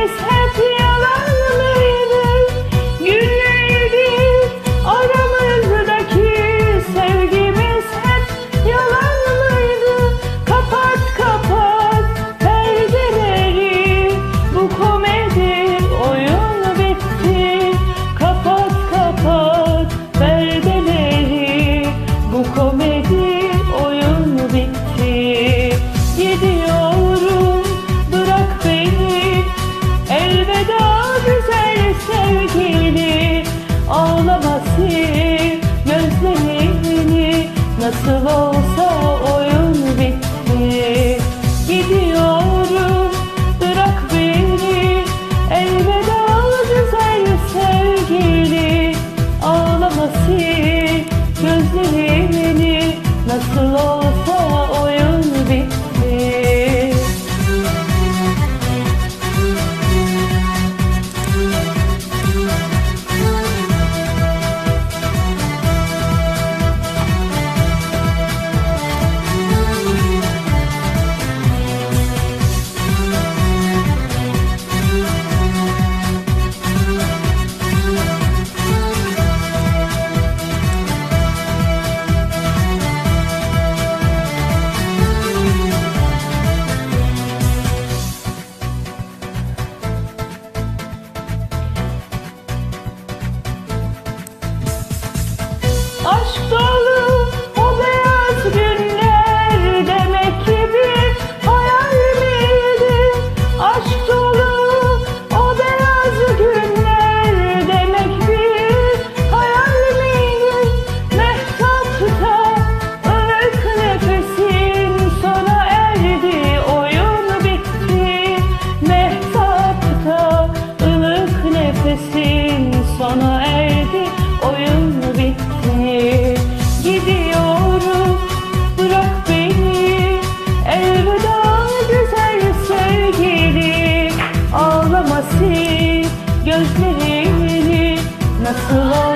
always have you. gözlerini nasıl